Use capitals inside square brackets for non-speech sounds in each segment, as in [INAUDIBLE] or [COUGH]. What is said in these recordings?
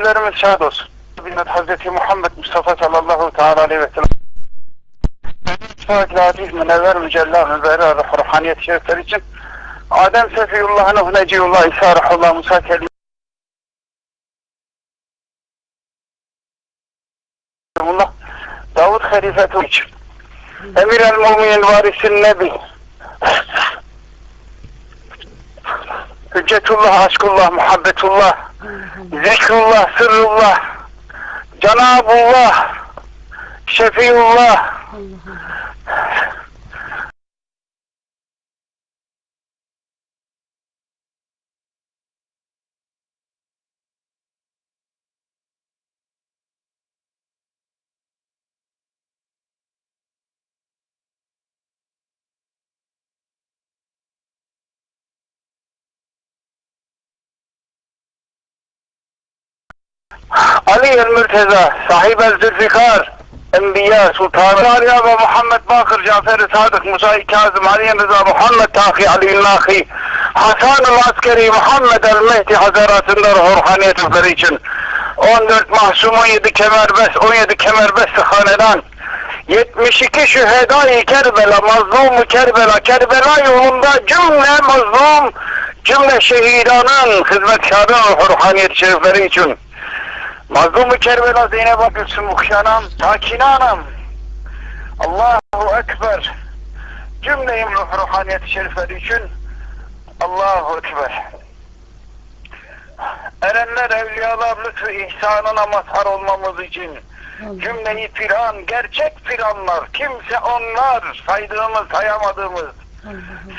Gönüllerimiz şad olsun. Binnet Hazreti Muhammed Mustafa sallallahu teala aleyhi ve sellem. Sıfat latif münevver mücella müberra ruh ruhaniyet şerifleri için Adem Sefiyullah, Nuh Neciyullah, İsa Rahullah, Musa Kelim Allah Davud Halifetu için Emir el Muminin varisin Nebi Hüccetullah, aşkullah, muhabbetullah Zikrullah, sırrullah Cenabullah Şefiullah Ali el-Mürteza, sahib el-Zülfikar, Enbiya, Sultan Aliya ve Muhammed Bakır, Cafer-i Sadık, Musa-i Kazım, Ali Rıza, Muhammed Taki, Ali Nahi, Hasan-ı Askeri, Muhammed el-Mehdi Hazaratında ruhaniyet öfleri için 14 mahsum, 17 kemerbest, 17 kemerbest hanedan, 72 şühedai Kerbela, mazlum Kerbela, Kerbela yolunda cümle mazlum, cümle şehidanın, hizmetkarın ruhaniyet şerifleri için Mazlum-u Kerbela Zeynep Abdülsün Muhşanam, Sakine Hanım, Allahu Ekber, cümle-i ruh ruhaniyet şerifleri için Allahu Ekber. Erenler, evliyalar lütfü ihsanına mazhar olmamız için cümleyi piran, gerçek piranlar, kimse onlar, saydığımız, sayamadığımız,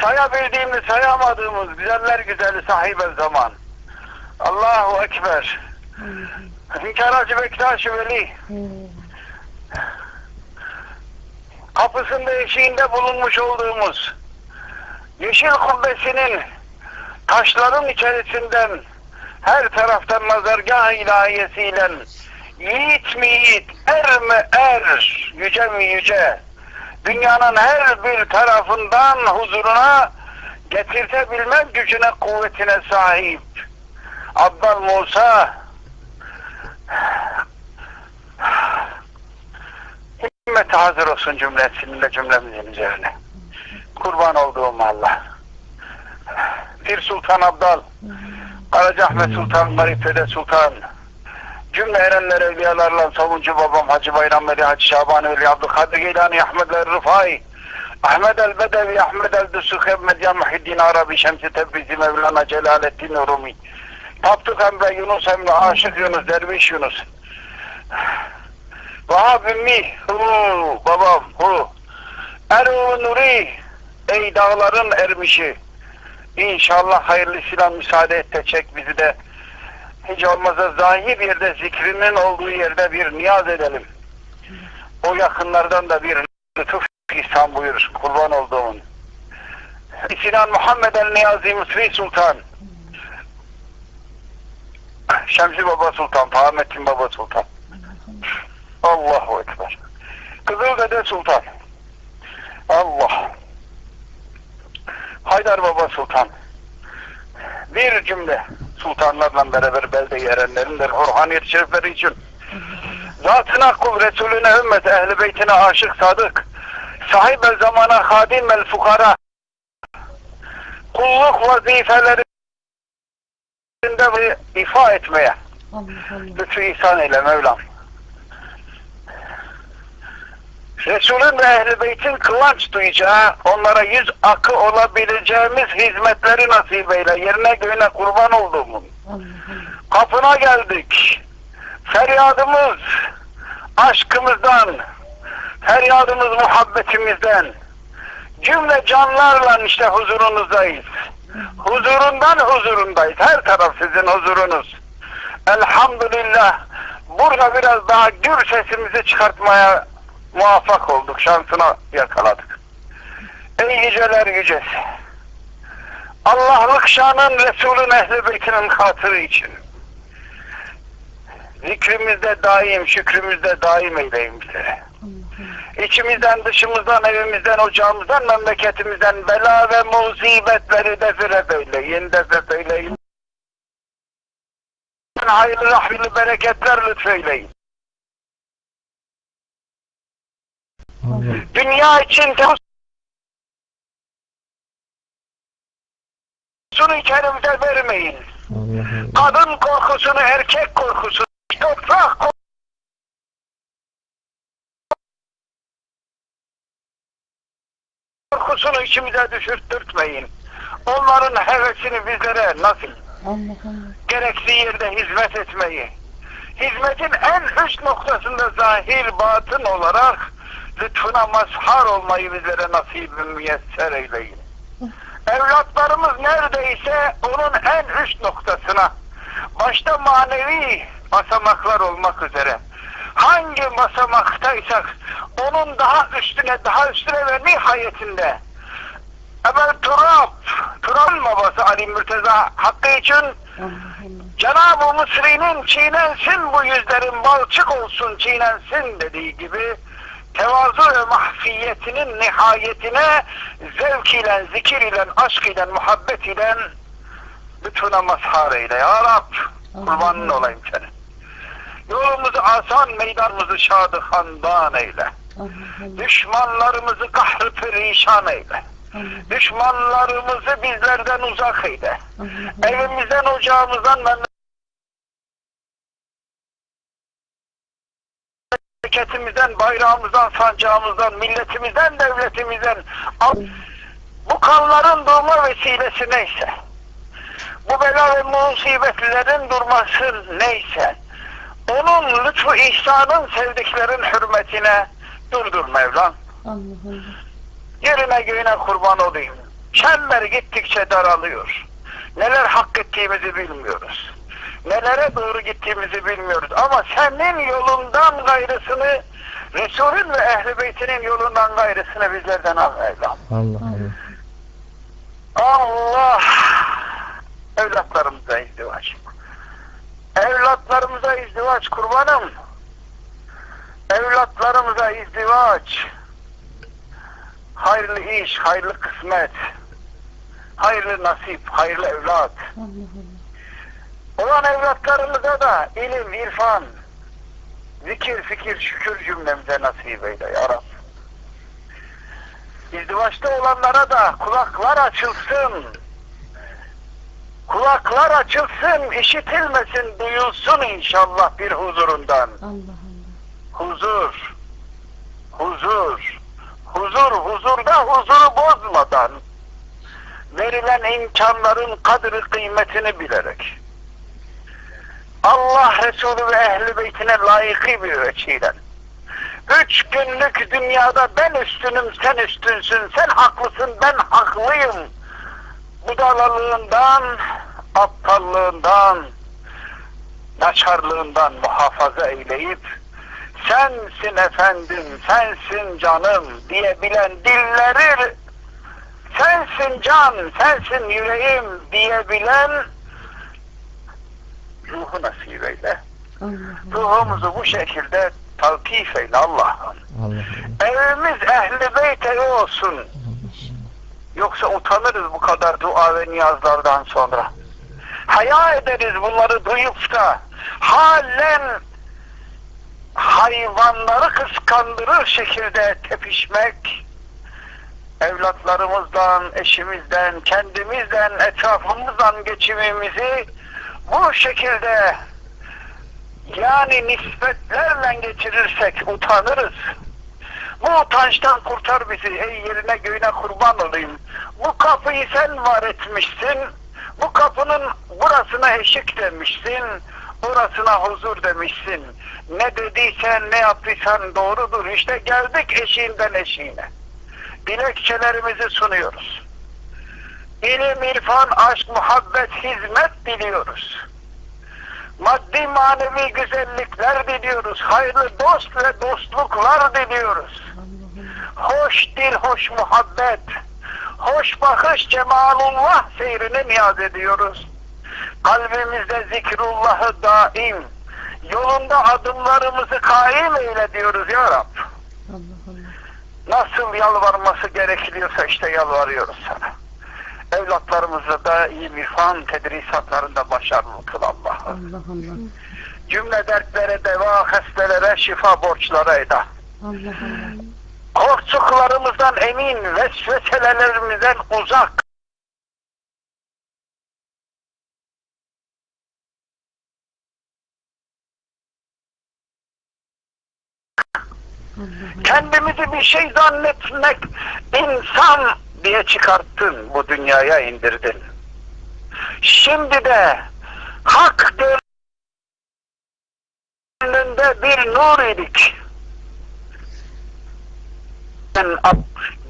sayabildiğimiz, sayamadığımız güzeller güzeli sahibe zaman. Allahu Ekber. Hacı Bektaş Veli kapısında eşiğinde bulunmuş olduğumuz yeşil kubbesinin taşların içerisinden her taraftan nazargah ilahiyesiyle yiğit mi yiğit, er mi er, yüce mi yüce dünyanın her bir tarafından huzuruna getirtebilme gücüne, kuvvetine sahip. Abdal Musa Himmeti hazır olsun cümlesinin de cümlemizin üzerine. Kurban olduğum Allah. Pir Sultan Abdal, Karacaahmet Sultan, Marifede Sultan, cümle erenler evliyalarla savuncu babam Hacı Bayram Veli, Hacı Şaban Veli, Abdülkadir Geylani, Ahmet el Rıfai, Ahmet el Bedevi, Ahmet el Düsuk, Medyan Muhiddin Arabi, Şemsi Tebrizi, Mevlana Celaleddin Rumi, Taptık Emre, Yunus Emre, Aşık Yunus, Derviş Yunus, Vahab Ümmi, hu, babam, hu. Eru Nuri, ey dağların ermişi. İnşallah hayırlısıyla müsaade et de çek bizi de. Hiç olmazsa zahir bir yerde zikrinin olduğu yerde bir niyaz edelim. O yakınlardan da bir lütuf ihsan buyur. Kurban olduğumun. Sinan Muhammed el Niyazi Mısri Sultan. Şemsi Baba Sultan, Fahamettin Baba Sultan. Allahu Ekber. Kızıldede Sultan. Allah. Haydar Baba Sultan. Bir cümle sultanlarla beraber belde erenlerin de ruhaniyet şerifleri için zatına kul Resulüne ümmet ehli beytine aşık sadık sahibel zamana hadimel fukara kulluk vazifelerinde ifa etmeye lütfü ihsan eyle Mevlam. Resulün ve ehl Beyt'in kıvanç duyacağı, onlara yüz akı olabileceğimiz hizmetleri nasip eyle. Yerine göğüne kurban olduğumun. Kapına geldik. Feryadımız aşkımızdan, feryadımız muhabbetimizden, cümle canlarla işte huzurunuzdayız. Huzurundan huzurundayız. Her taraf sizin huzurunuz. Elhamdülillah burada biraz daha gür sesimizi çıkartmaya muvaffak olduk. Şansına yakaladık. Ey yüceler yücesi. Allah'lık şanın Resulün ehli beytinin hatırı için. Zikrimizde daim, şükrümüzde daim eyleyim bize. İçimizden, dışımızdan, evimizden, ocağımızdan, memleketimizden bela ve musibetleri defire eyleyin, defret eyleyin. hayırlı rahmetli bereketler lütfeyleyin. Allah. Dünya için sunu kendimize vermeyin. Allah Allah. Kadın korkusunu, erkek korkusunu, toprak korkusunu içimize düşürttürtmeyin. Onların hevesini bizlere nasıl Allah Allah. gerektiği yerde hizmet etmeyi, hizmetin en üst noktasında zahir batın olarak lütfuna mazhar olmayı bizlere nasip müyesser eyleyin. Evlatlarımız neredeyse onun en üst noktasına, başta manevi basamaklar olmak üzere, hangi basamaktaysak onun daha üstüne, daha üstüne ve nihayetinde Ebel Turab, Turab'ın babası Ali Mürteza Hakkı için. Cenab-ı Mısri'nin çiğnensin bu yüzlerin balçık olsun çiğnensin dediği gibi tevazu ve mahfiyetinin nihayetine zevk ile, zikir ile, aşk ile, muhabbet ile bütüne mazhar eyle. Ya Rab kurbanın olayım senin. Yolumuzu asan, meydanımızı şadı handan eyle. Düşmanlarımızı kahrı perişan eyle. Düşmanlarımızı bizlerden uzak eyle. Evimizden, ocağımızdan, memleketimizden, bayrağımızdan, sancağımızdan, milletimizden, devletimizden bu kanların durma vesilesi neyse, bu bela ve musibetlerin durması neyse, onun lütfu ihsanın sevdiklerin hürmetine durdur Mevlam. Allah Allah. Yerine göğüne kurban olayım. Çember gittikçe daralıyor. Neler hak ettiğimizi bilmiyoruz. Nelere doğru gittiğimizi bilmiyoruz. Ama senin yolundan gayrısını, Resulün ve Ehl-i Beytinin yolundan gayrısını bizlerden al Mevlam. Allah Allah. Allah! Evlatlarımıza izdivaç. Evlatlarımıza izdivaç kurbanım. Evlatlarımıza izdivaç. Hayırlı iş, hayırlı kısmet. Hayırlı nasip, hayırlı evlat. Allah Allah. Olan evlatlarımıza da ilim, irfan, zikir, fikir, şükür cümlemize nasip eyle ya Rab. İzdivaçta olanlara da kulaklar açılsın. Kulaklar açılsın, işitilmesin, duyulsun inşallah bir huzurundan. Allah Allah. Huzur, huzur, huzur, huzurda huzuru bozmadan verilen imkanların kadri kıymetini bilerek Allah Resulü ve Ehli Beytine layıkı bir veçiyle üç günlük dünyada ben üstünüm sen üstünsün sen haklısın ben haklıyım. Budalalığından aptallığından naçarlığından muhafaza eyleyip sensin efendim, sensin canım diyebilen dilleri sensin can, sensin yüreğim diyebilen ruhu nasip eyle. Ruhumuzu bu şekilde taltif eyle Allah'ım. Allah Evimiz ehli beyt evi olsun. Yoksa utanırız bu kadar dua ve niyazlardan sonra. Haya ederiz bunları duyup da halen hayvanları kıskandırır şekilde tepişmek evlatlarımızdan, eşimizden, kendimizden, etrafımızdan geçimimizi bu şekilde yani nispetlerle geçirirsek utanırız. Bu utançtan kurtar bizi ey yerine göğüne kurban olayım. Bu kapıyı sen var etmişsin. Bu kapının burasına eşik demişsin. Burasına huzur demişsin. Ne dediysen ne yaptıysan doğrudur. İşte geldik eşiğinden eşiğine. Dilekçelerimizi sunuyoruz. İlim, irfan, aşk, muhabbet, hizmet diliyoruz. Maddi manevi güzellikler diliyoruz. Hayırlı dost ve dostluklar diliyoruz. Hoş dil, hoş muhabbet, hoş bakış cemalullah seyrini niyaz ediyoruz. Kalbimizde zikrullahı daim, yolunda adımlarımızı kaim eyle diyoruz ya Rab. Allah Allah. Nasıl yalvarması gerekiliyorsa işte yalvarıyoruz sana. Evlatlarımızı da iyi irfan tedrisatlarında başarılı kıl Allah'ım. Allah Allah. Cümle dertlere deva, hastelere şifa borçları eda. Allah Allah. Korktuklarımızdan emin, vesveselerimizden uzak. Allah Kendimizi bir şey zannetmek, insan diye çıkarttın, bu dünyaya indirdin. Şimdi de hak gönlünde bir nur idik.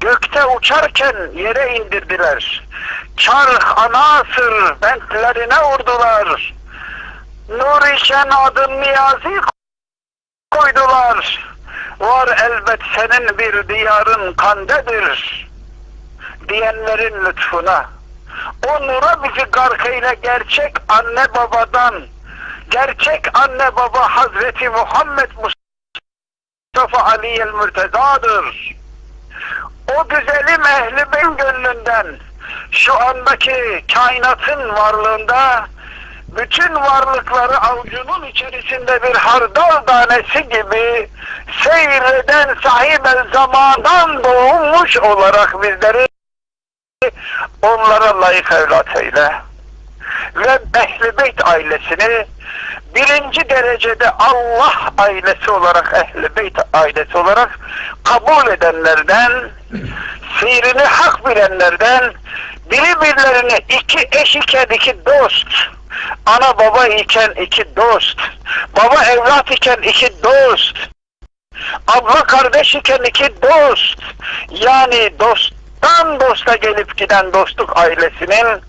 Gökte uçarken yere indirdiler. Çarh anasır bentlerine vurdular. Nur iken adın niyazi koydular. Var elbet senin bir diyarın kandedir. Diyenlerin lütfuna. O nura bizi gark eyle gerçek anne babadan. Gerçek anne baba Hazreti Muhammed Mustafa Ali el Mürteza'dır. O güzelim ehli ben gönlünden şu andaki kainatın varlığında bütün varlıkları avucunun içerisinde bir hardal tanesi gibi seyreden sahip el zamandan doğmuş olarak bizleri onlara layık evlat eyle. Ve Ehl-i Beyt ailesini birinci derecede Allah ailesi olarak Ehl-i Beyt ailesi olarak kabul edenlerden sihrini hak bilenlerden birbirlerini iki eş iken iki dost ana baba iken iki dost baba evlat iken iki dost abla kardeş iken iki dost yani dosttan dosta gelip giden dostluk ailesinin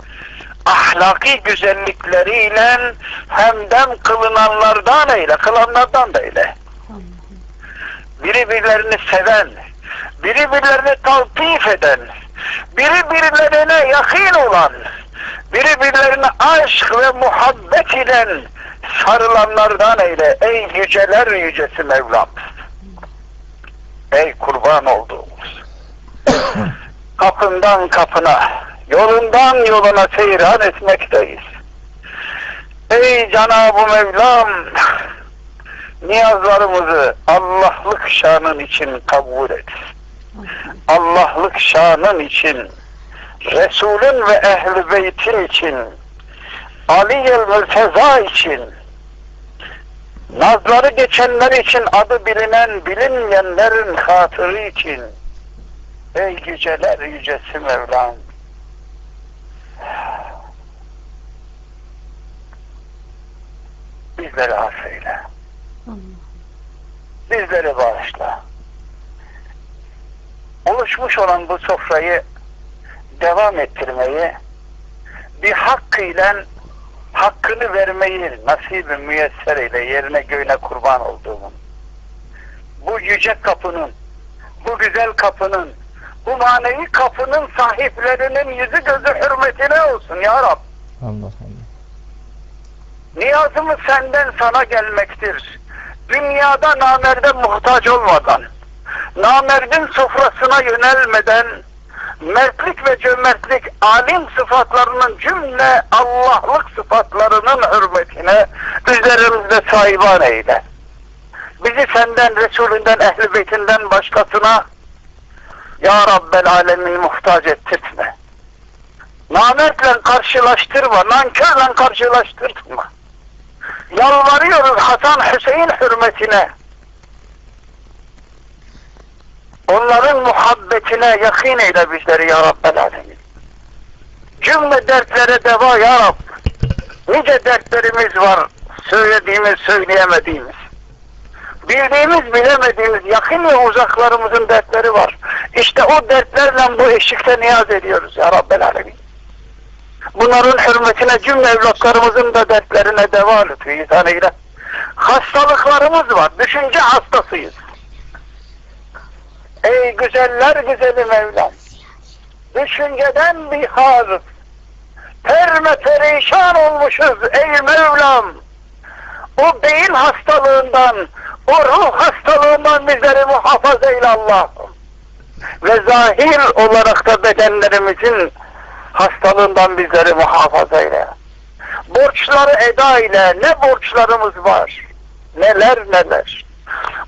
ahlaki güzellikleriyle hemdem kılınanlardan eyle, kılanlardan da eyle. Biri seven, biri birilerini taltif eden, biri yakın olan, biri birilerine aşk ve muhabbet ile sarılanlardan eyle. Ey yüceler yücesi Mevlam. Ey kurban olduğumuz. [LAUGHS] Kapından kapına, yolundan yoluna seyran etmekteyiz. Ey Cenab-ı Mevlam, niyazlarımızı Allah'lık şanın için kabul et. Allah'lık şanın için, Resulün ve Ehl-i Beyt'in için, Ali el Mürteza için, nazları geçenler için adı bilinen bilinmeyenlerin hatırı için, ey yüceler yücesi Mevlam, bizleri affeyle. Bizleri bağışla. Oluşmuş olan bu sofrayı devam ettirmeyi bir hakkıyla hakkını vermeyi nasibi müyesser ile yerine göğüne kurban olduğumun bu yüce kapının bu güzel kapının bu manevi kapının sahiplerinin yüzü gözü hürmetine olsun ya Rab. Allah Allah. Niyazımız senden sana gelmektir. Dünyada namerde muhtaç olmadan, namerdin sofrasına yönelmeden, mertlik ve cömertlik alim sıfatlarının cümle Allah'lık sıfatlarının hürmetine üzerimizde sahiban eyle. Bizi senden, Resulünden, Ehl-i Beytinden başkasına Ya Rabbel Alemin muhtaç ettirtme. Namertle karşılaştırma, nankörle karşılaştırma. Yalvarıyoruz Hasan Hüseyin hürmetine. Onların muhabbetine yakın eyle bizleri ya Rabbel Alemin. Cümle dertlere deva ya Rab. Nice dertlerimiz var. Söylediğimiz, söyleyemediğimiz. Bildiğimiz, bilemediğimiz, yakın ve uzaklarımızın dertleri var. İşte o dertlerle bu eşikte niyaz ediyoruz ya Rabbel Alemin. Bunların hürmetine cümle evlatlarımızın da dertlerine deva lütfü ihsan. Hastalıklarımız var. Düşünce hastasıyız. Ey güzeller güzeli Mevlam. Düşünceden bir hal. Perme perişan olmuşuz ey Mevlam. O beyin hastalığından, o ruh hastalığından bizleri muhafaza eyle Allah'ım. Ve zahir olarak da bedenlerimizin Hastalığından bizleri muhafaza eyle. Borçları eda ile ne borçlarımız var. Neler neler.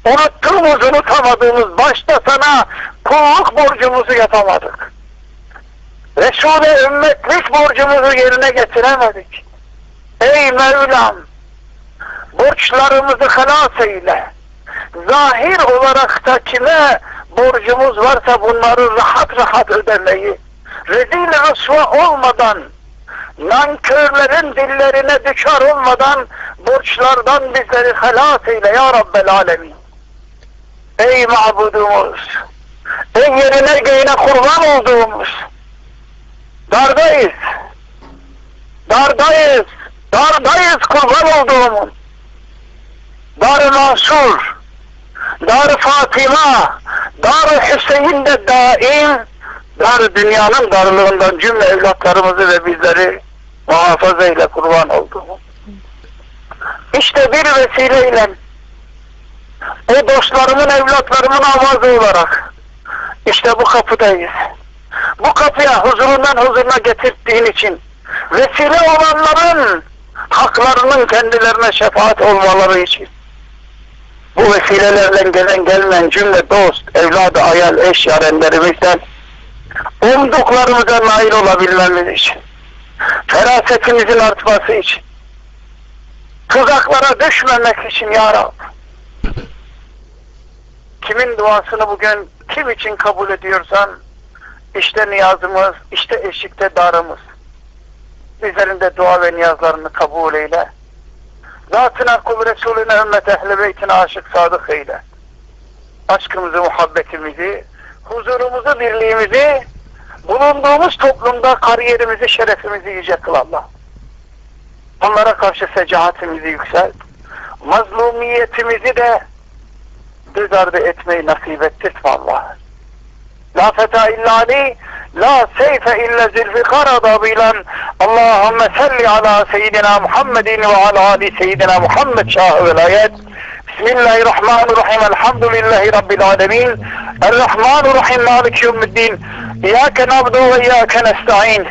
Unuttuğumuz unutamadığımız başta sana kulluk borcumuzu yapamadık. Resul'e ümmetlik borcumuzu yerine getiremedik. Ey Mevlam! Borçlarımızı halas eyle. Zahir olarak da kime borcumuz varsa bunları rahat rahat ödemeyi, rezil rüsva olmadan, nankörlerin dillerine düşer olmadan borçlardan bizleri halas eyle ya Rabbel Alemin. Ey mabudumuz, ey yerine göğüne kurban olduğumuz, dardayız, dardayız, dardayız kurban olduğumuz. Dar-ı Mansur, Dar-ı Fatıma, Dar-ı Hüseyin de daim, dar dünyanın darlığından cümle evlatlarımızı ve bizleri muhafaza ile kurban oldu. İşte bir vesileyle o dostlarımın evlatlarımın avazı olarak işte bu kapıdayız. Bu kapıya huzurundan huzuruna getirdiğin için vesile olanların haklarının kendilerine şefaat olmaları için bu vesilelerle gelen gelmeyen cümle dost, evladı, ayal, eş yarenlerimizden umduklarımıza nail olabilmemiz için ferasetimizin artması için tuzaklara düşmemek için ya Rab. Kimin duasını bugün kim için kabul ediyorsan işte niyazımız, işte eşikte darımız. Bizlerin de dua ve niyazlarını kabul eyle Zatına kul Resulüne ümmet ehl-i beytine aşık sadık eyle. Aşkımızı, muhabbetimizi, huzurumuzu, birliğimizi, bulunduğumuz toplumda kariyerimizi, şerefimizi yüce kıl Allah. Onlara karşı secahatimizi yükselt. Mazlumiyetimizi de göz ardı etmeyi nasip ettirtme Allah. La feta illa Ali, la seyfe illa zülfikar adabıyla اللهم صل على سيدنا محمد وعلى آل سيدنا محمد شاه ولايات بسم الله الرحمن الرحيم. الحمد لله رب العالمين. الرحمن الرحيم. مالك يوم الدين. إياك نعبد وإياك نستعين.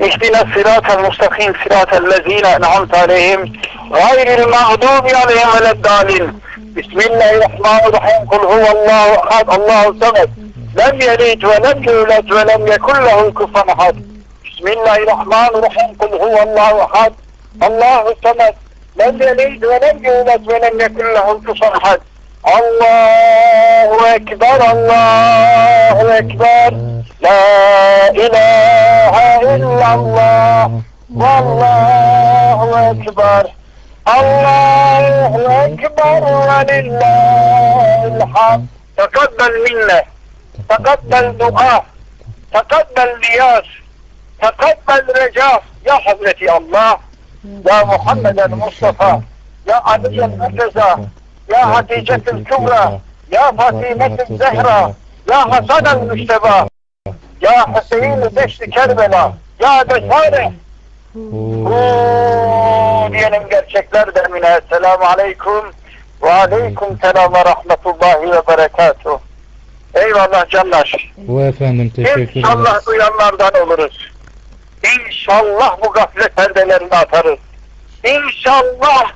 اهدنا الصراط المستقيم. صراط الذين أنعمت عليهم. غير المغضوب عليهم ولا الضالين. بسم الله الرحمن الرحيم. قل هو الله أحد. الله الصمد. لم يلد ولم يولد ولم يكن له كفوا أحد. بسم الله الرحمن الرحيم. قل هو الله أحد. الله الصمد. لم يلد ولم يولد ولم يكن له كفوا أحد. الله أكبر. الله أكبر. لا إله إلا الله. والله أكبر. الله أكبر. ولله الحمد. تقبل منا. تقبل دعاء. تقبل نياز Tekabbel reca ya Hazreti Allah, ya Muhammeden Mustafa, ya Ali'yen Merteza, ya Hatice'tin Kübra, ya Fatime'tin Zehra, ya Hasan'ın Müşteba, ya Hüseyin-i Beşli Kerbela, ya Beşare. diyelim gerçekler demine. Selamu Aleyküm ve Aleyküm Selam ve Rahmetullahi ve Berekatuhu. Eyvallah canlar. Bu efendim teşekkür ederiz. İnşallah duyanlardan oluruz. İnşallah bu gaflet perdelerini atarız. İnşallah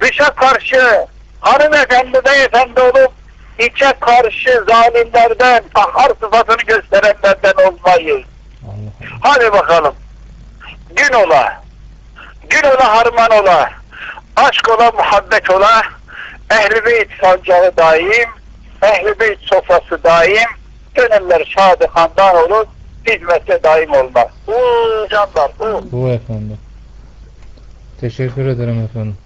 dışa karşı hanımefendi beyefendi olup içe karşı zalimlerden ahar sıfatını gösterenlerden olmayız. Hadi bakalım. Gün ola. Gün ola harman ola. Aşk ola muhabbet ola. Ehl-i Beyt daim. Ehl-i Beyt sofrası daim. Gönüller şadı handan olur. Hizmette daim olmaz. Uuu canlar. Uuu. Bu efendim. Teşekkür ederim efendim.